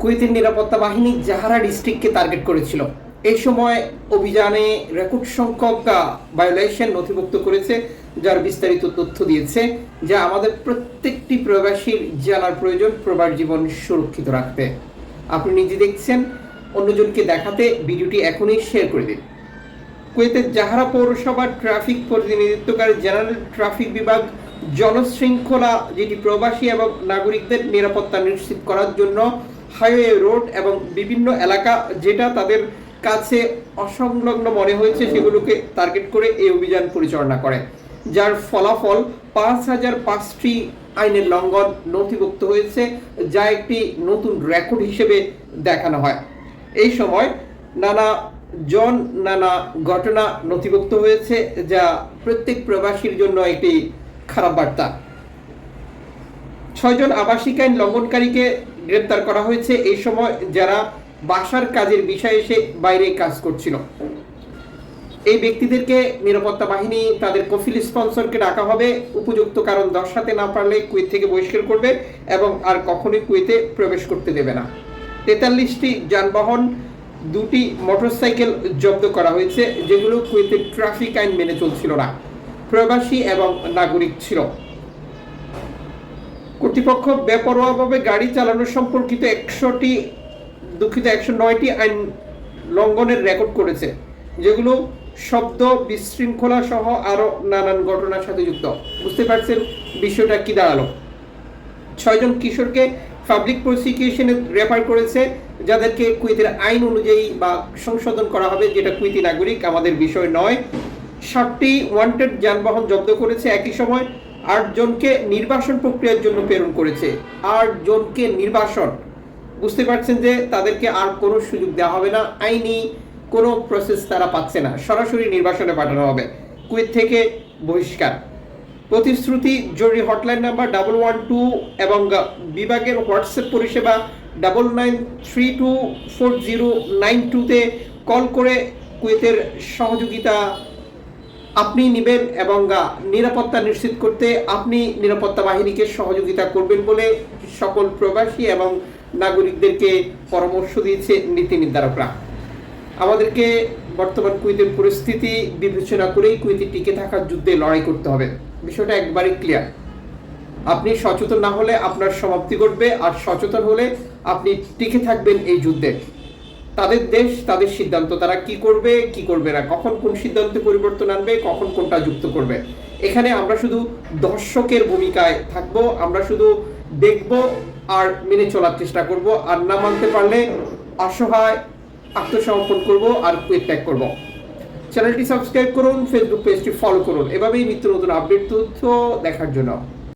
কুয়েতের নিরাপত্তা বাহিনী জাহারা ডিস্ট্রিক্টকে টার্গেট করেছিল। এই সময় অভিযানে রেকর্ড সংখ্যক ভায়োলেশন নথিভুক্ত করেছে, যার বিস্তারিত তথ্য দিয়েছে, যা আমাদের প্রত্যেকটি প্রবাসীর জানার প্রয়োজন, প্রবাস জীবন সুরক্ষিত রাখতে। আপনি নিজে দেখছেন, অন্যজনকে দেখাতে ভিডিওটি এখনই শেয়ার করে দিন। কুয়েতের জাহারা পৌরসভার ট্রাফিক প্রতিনিধিত্বকারী জেনারেল ট্রাফিক বিভাগ জনশৃঙ্খলা যেটি প্রবাসী এবং নাগরিকদের নিরাপত্তা নিশ্চিত করার জন্য হাইওয়ে রোড এবং বিভিন্ন এলাকা যেটা তাদের কাছে অসংলগ্ন মনে হয়েছে সেগুলোকে টার্গেট করে এই অভিযান পরিচালনা করে, যার ফলাফল পাঁচ হাজার পাঁচটি আইনের লঙ্ঘন নথিভুক্ত হয়েছে, যা একটি নতুন রেকর্ড হিসেবে দেখানো হয়। এই সময় নানা জন নানা ঘটনা নথিভুক্ত হয়েছে, যা প্রত্যেক প্রবাসীর জন্য একটি খারাপ বার্তা। ছয়জন আবাসিক আইন লঙ্ঘনকারীকে গ্রেপ্তার করা হয়েছে এই সময় যারা বাসার কাজের বিষয়ে এসে বাইরে কাজ করছিল। এই ব্যক্তিদেরকে নিরাপত্তা বাহিনী, তাদের কফিল স্পন্সরকে ডাকা হবে। উপযুক্ত কারণ দর্শাতে না পারলে কুয়েত থেকে বহিষ্কার করবে এবং আর কখনোই কুয়েতে প্রবেশ করতে দেবে না। তেতাল্লিশটি যানবাহন, দুটি মোটরসাইকেল জব্দ করা হয়েছে, যেগুলো কুয়েতের ট্রাফিক আইন মেনে চলছিল না। প্রবাসী এবং নাগরিক ছিল। কর্তৃপক্ষ বেপরোয়াভাবে গাড়ি চালানো সম্পর্কিত একশোটি, দুঃখিত, একশো নয়টি আইন লঙ্ঘনের রেকর্ড করেছে, যেগুলো শব্দ বিশৃঙ্খলা সহ আরও নানান ঘটনার সাথে যুক্ত। বুঝতে পারছেন বিষয়টা কি দাঁড়াল? ছয়জন কিশোরকে পাবলিক প্রসিকিউশনে রেফার করেছে, যাদেরকে কুয়েতের আইন অনুযায়ী বা সংশোধন করা হবে, যেটা কুয়েতি নাগরিক, আমাদের বিষয় নয়। ষাটটি ওয়ান্টেড যানবাহন জব্দ করেছে একই সময় আট জনকে নির্বাসন প্রক্রিয়ার জন্য প্রেরণ করেছে। আট জনকে নির্বাসন। বুঝতে পারছেন যে তাদেরকে আর কোনো সুযোগ দেওয়া হবে না, আইনি কোনো প্রসেস তারা পাচ্ছে না। সরাসরি নির্বাসনে পাঠানো হবে। কুয়েত থেকে বহিষ্কার। প্রতিশ্রুতি, জরুরি hotline number double one two এবং বিভাগের হোয়াটসঅ্যাপ পরিষেবা double nine three two four zero nine টুতে কল করে কুয়েতের সহযোগিতা আপনি নেবেন এবং নিরাপত্তা নিশ্চিত করতে আপনি নিরাপত্তা বাহিনীকে সহযোগিতা করবেন বলে সকল প্রবাসী এবং নাগরিকদেরকে পরামর্শ দিয়েছে নীতি নির্ধারকরা। আমাদেরকে বর্তমান কুয়েতের পরিস্থিতি বিবেচনা করেই কুয়েতে টিকে থাকার যুদ্ধে লড়াই করতে হবে। বিষয়টা একবারই ক্লিয়ার আপনি সচেতন না হলে আপনার সমাপ্তি ঘটবে, আর সচেতন হলে আপনি টিকে থাকবেন এই যুদ্ধে। তাদের দেশ, তাদের সিদ্ধান্ত, তারা কি করবে কি করবে না, কখন কোন সিদ্ধান্তে পরিবর্তন আনবে, কখন কোনটা যুক্ত করবে। এখানে আমরা শুধু দর্শকের ভূমিকায় থাকব, আমরা শুধু দেখব আর মেনে চলার চেষ্টা করব। আর না মানতে পারলে অসহায় আত্মসমর্পণ করব আর কুয়েত ত্যাগ করব। চ্যানেলটি সাবস্ক্রাইব করুন ফেসবুক পেজটি ফলো করুন। এভাবেই নিত্য নতুন আপডেট তথ্য দেখার জন্য।